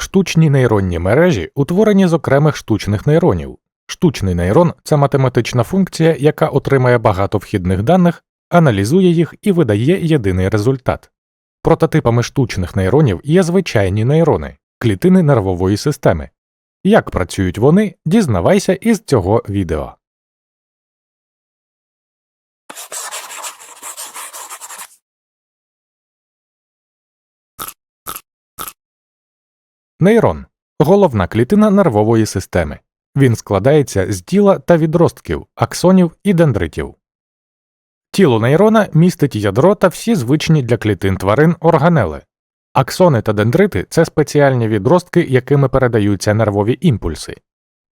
Штучні нейронні мережі утворені з окремих штучних нейронів. Штучний нейрон це математична функція, яка отримає багато вхідних даних, аналізує їх і видає єдиний результат. Прототипами штучних нейронів є звичайні нейрони, клітини нервової системи. Як працюють вони, дізнавайся із цього відео. Нейрон головна клітина нервової системи. Він складається з тіла та відростків, аксонів і дендритів. Тіло нейрона містить ядро та всі звичні для клітин тварин органели. Аксони та дендрити це спеціальні відростки, якими передаються нервові імпульси.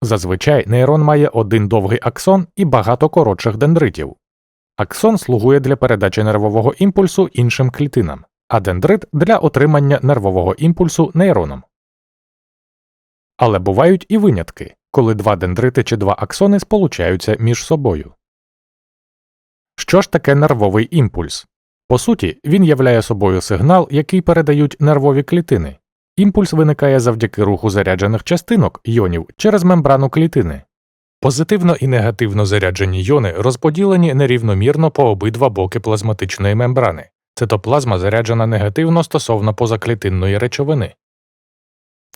Зазвичай нейрон має один довгий аксон і багато коротших дендритів. Аксон слугує для передачі нервового імпульсу іншим клітинам, а дендрит для отримання нервового імпульсу нейроном. Але бувають і винятки, коли два дендрити чи два аксони сполучаються між собою. Що ж таке нервовий імпульс? По суті, він являє собою сигнал, який передають нервові клітини. Імпульс виникає завдяки руху заряджених частинок йонів через мембрану клітини. Позитивно і негативно заряджені йони розподілені нерівномірно по обидва боки плазматичної мембрани. Цитоплазма заряджена негативно стосовно позаклітинної речовини.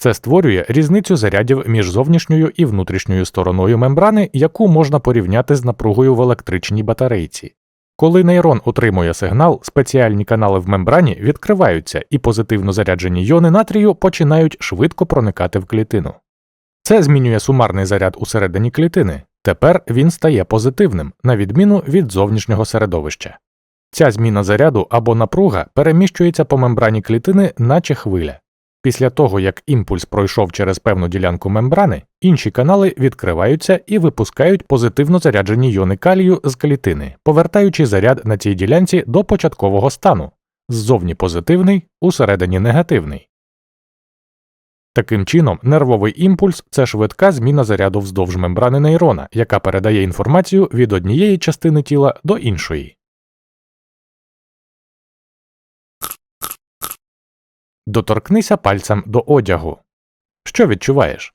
Це створює різницю зарядів між зовнішньою і внутрішньою стороною мембрани, яку можна порівняти з напругою в електричній батарейці. Коли нейрон отримує сигнал, спеціальні канали в мембрані відкриваються і позитивно заряджені йони натрію починають швидко проникати в клітину. Це змінює сумарний заряд усередині клітини. Тепер він стає позитивним, на відміну від зовнішнього середовища. Ця зміна заряду або напруга переміщується по мембрані клітини, наче хвиля. Після того, як імпульс пройшов через певну ділянку мембрани, інші канали відкриваються і випускають позитивно заряджені йони калію з клітини, повертаючи заряд на цій ділянці до початкового стану ззовні позитивний, усередині негативний. Таким чином, нервовий імпульс це швидка зміна заряду вздовж мембрани нейрона, яка передає інформацію від однієї частини тіла до іншої. Доторкнися пальцем до одягу. Що відчуваєш?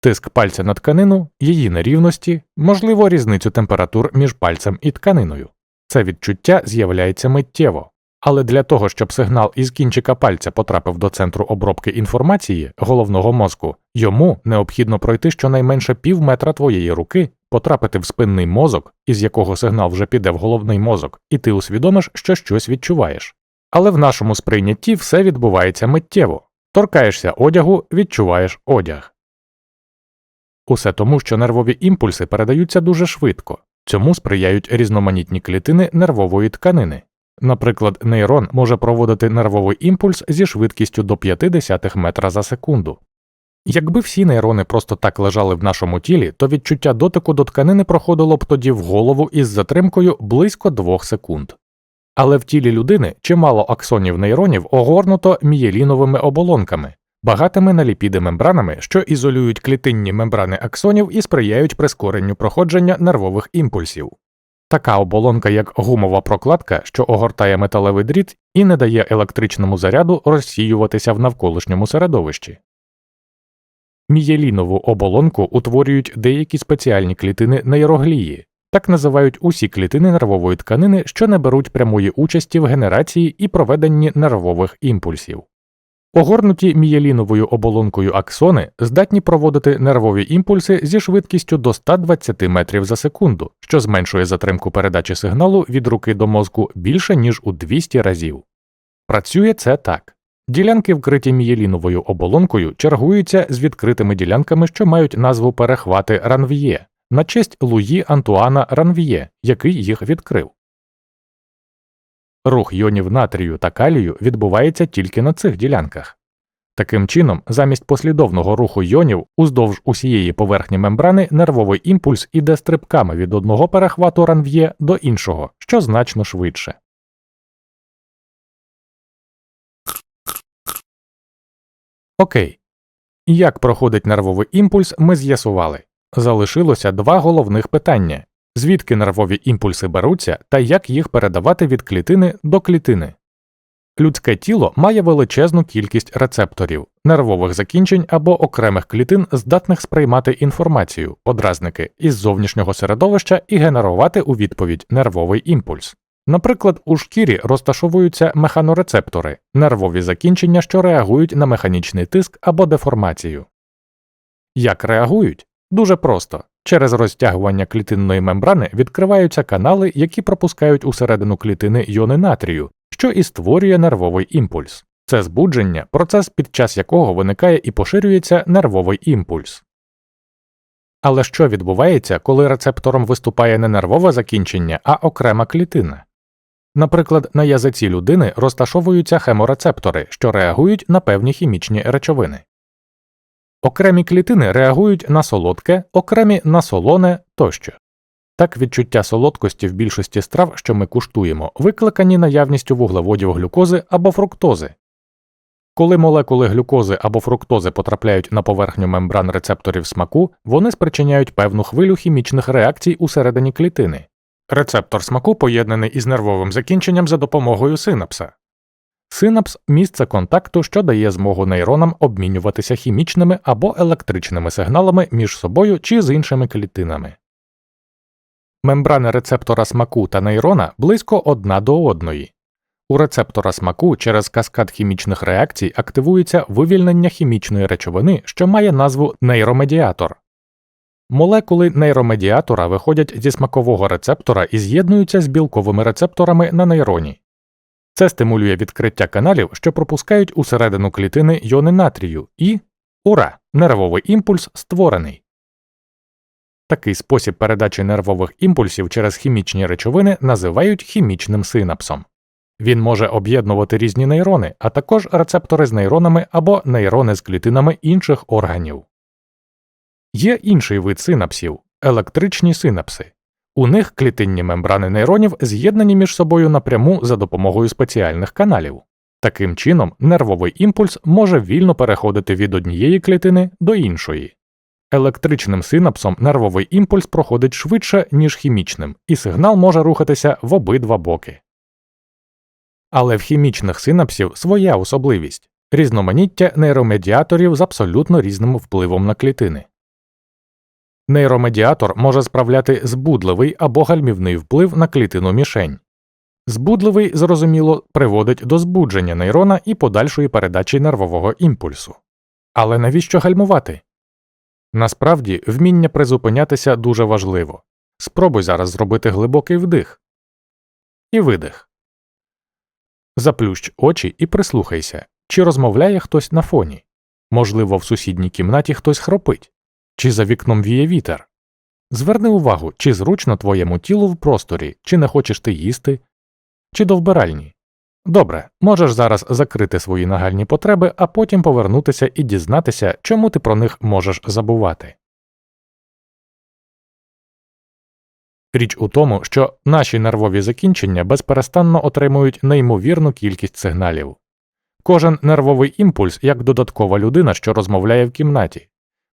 Тиск пальця на тканину, її нерівності, можливо, різницю температур між пальцем і тканиною. Це відчуття з'являється миттєво. Але для того, щоб сигнал із кінчика пальця потрапив до центру обробки інформації головного мозку, йому необхідно пройти щонайменше пів метра твоєї руки, потрапити в спинний мозок, із якого сигнал вже піде в головний мозок, і ти усвідомиш, що щось відчуваєш. Але в нашому сприйнятті все відбувається миттєво. Торкаєшся одягу, відчуваєш одяг. Усе тому, що нервові імпульси передаються дуже швидко, цьому сприяють різноманітні клітини нервової тканини. Наприклад, нейрон може проводити нервовий імпульс зі швидкістю до 0,5 метра за секунду. Якби всі нейрони просто так лежали в нашому тілі, то відчуття дотику до тканини проходило б тоді в голову із затримкою близько 2 секунд. Але в тілі людини чимало аксонів нейронів огорнуто мієліновими оболонками, багатими на ліпіди мембранами, що ізолюють клітинні мембрани аксонів і сприяють прискоренню проходження нервових імпульсів. Така оболонка, як гумова прокладка, що огортає металевий дріт і не дає електричному заряду розсіюватися в навколишньому середовищі. Мієлінову оболонку утворюють деякі спеціальні клітини нейроглії, так називають усі клітини нервової тканини, що не беруть прямої участі в генерації і проведенні нервових імпульсів. Огорнуті мієліновою оболонкою аксони здатні проводити нервові імпульси зі швидкістю до 120 метрів за секунду, що зменшує затримку передачі сигналу від руки до мозку більше ніж у 200 разів. Працює це так. Ділянки, вкриті мієліновою оболонкою, чергуються з відкритими ділянками, що мають назву перехвати ранв'є, на честь Луї Антуана Ранв'є, який їх відкрив. Рух йонів натрію та калію відбувається тільки на цих ділянках. Таким чином, замість послідовного руху йонів уздовж усієї поверхні мембрани нервовий імпульс іде стрибками від одного перехвату ранв'є до іншого, що значно швидше. Окей. Як проходить нервовий імпульс, ми з'ясували. Залишилося два головних питання звідки нервові імпульси беруться та як їх передавати від клітини до клітини. Людське тіло має величезну кількість рецепторів, нервових закінчень або окремих клітин, здатних сприймати інформацію, подразники із зовнішнього середовища і генерувати у відповідь нервовий імпульс. Наприклад, у шкірі розташовуються механорецептори, нервові закінчення, що реагують на механічний тиск або деформацію. Як реагують? Дуже просто. Через розтягування клітинної мембрани відкриваються канали, які пропускають усередину клітини йони натрію, що і створює нервовий імпульс. Це збудження, процес, під час якого виникає і поширюється нервовий імпульс. Але що відбувається, коли рецептором виступає не нервове закінчення, а окрема клітина? Наприклад, на язиці людини розташовуються хеморецептори, що реагують на певні хімічні речовини. Окремі клітини реагують на солодке, окремі на солоне тощо. Так відчуття солодкості в більшості страв, що ми куштуємо, викликані наявністю вуглеводів глюкози або фруктози. Коли молекули глюкози або фруктози потрапляють на поверхню мембран рецепторів смаку, вони спричиняють певну хвилю хімічних реакцій усередині клітини. Рецептор смаку поєднаний із нервовим закінченням за допомогою синапса. Синапс місце контакту, що дає змогу нейронам обмінюватися хімічними або електричними сигналами між собою чи з іншими клітинами. Мембрани рецептора смаку та нейрона близько одна до одної. У рецептора смаку через каскад хімічних реакцій активується вивільнення хімічної речовини, що має назву нейромедіатор. Молекули нейромедіатора виходять зі смакового рецептора і з'єднуються з білковими рецепторами на нейроні. Це стимулює відкриття каналів, що пропускають усередину клітини йони натрію, і ура! Нервовий імпульс створений. Такий спосіб передачі нервових імпульсів через хімічні речовини називають хімічним синапсом. Він може об'єднувати різні нейрони, а також рецептори з нейронами або нейрони з клітинами інших органів. Є інший вид синапсів електричні синапси. У них клітинні мембрани нейронів з'єднані між собою напряму за допомогою спеціальних каналів. Таким чином, нервовий імпульс може вільно переходити від однієї клітини до іншої. Електричним синапсом нервовий імпульс проходить швидше, ніж хімічним, і сигнал може рухатися в обидва боки. Але в хімічних синапсів своя особливість різноманіття нейромедіаторів з абсолютно різним впливом на клітини. Нейромедіатор може справляти збудливий або гальмівний вплив на клітину мішень. Збудливий, зрозуміло, приводить до збудження нейрона і подальшої передачі нервового імпульсу. Але навіщо гальмувати? Насправді, вміння призупинятися дуже важливо. Спробуй зараз зробити глибокий вдих і видих. Заплющ очі і прислухайся, чи розмовляє хтось на фоні. Можливо, в сусідній кімнаті хтось хропить, чи за вікном віє вітер. Зверни увагу, чи зручно твоєму тілу в просторі, чи не хочеш ти їсти, чи до вбиральні. Добре, можеш зараз закрити свої нагальні потреби, а потім повернутися і дізнатися, чому ти про них можеш забувати. Річ у тому, що наші нервові закінчення безперестанно отримують неймовірну кількість сигналів. Кожен нервовий імпульс як додаткова людина, що розмовляє в кімнаті.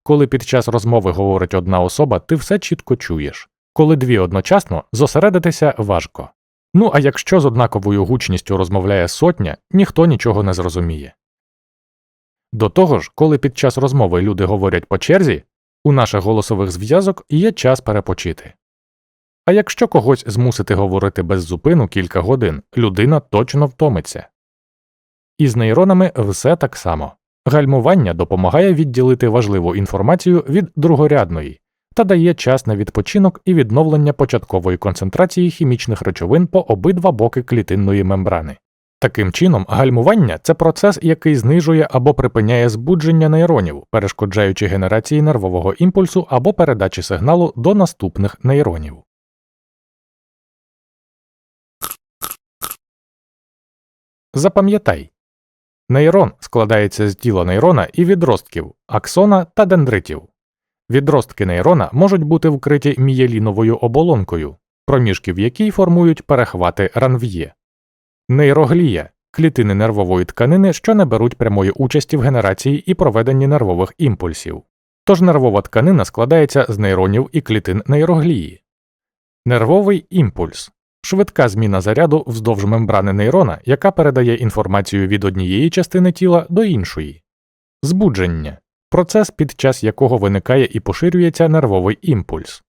Коли під час розмови говорить одна особа, ти все чітко чуєш. Коли дві одночасно зосередитися важко. Ну а якщо з однаковою гучністю розмовляє сотня, ніхто нічого не зрозуміє. До того ж, коли під час розмови люди говорять по черзі, у наших голосових зв'язок є час перепочити. А якщо когось змусити говорити без зупину кілька годин, людина точно втомиться. І з нейронами все так само. Гальмування допомагає відділити важливу інформацію від другорядної та дає час на відпочинок і відновлення початкової концентрації хімічних речовин по обидва боки клітинної мембрани. Таким чином, гальмування це процес, який знижує або припиняє збудження нейронів, перешкоджаючи генерації нервового імпульсу або передачі сигналу до наступних нейронів. Запам'ятай нейрон складається з тіла нейрона і відростків, аксона та дендритів. Відростки нейрона можуть бути вкриті мієліновою оболонкою, проміжки в якій формують перехвати ранв'є. Нейроглія клітини нервової тканини, що не беруть прямої участі в генерації і проведенні нервових імпульсів. Тож нервова тканина складається з нейронів і клітин нейроглії. Нервовий імпульс швидка зміна заряду вздовж мембрани нейрона, яка передає інформацію від однієї частини тіла до іншої. Збудження процес, під час якого виникає і поширюється нервовий імпульс.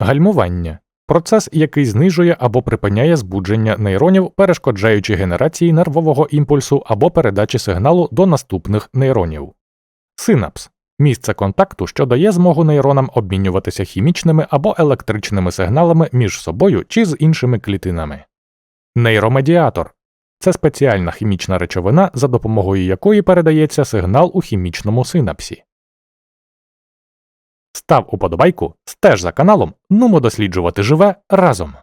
Гальмування процес, який знижує або припиняє збудження нейронів, перешкоджаючи генерації нервового імпульсу або передачі сигналу до наступних нейронів. Синапс місце контакту, що дає змогу нейронам обмінюватися хімічними або електричними сигналами між собою чи з іншими клітинами. Нейромедіатор це спеціальна хімічна речовина, за допомогою якої передається сигнал у хімічному синапсі. Став уподобайку, стеж за каналом, нумо досліджувати живе разом.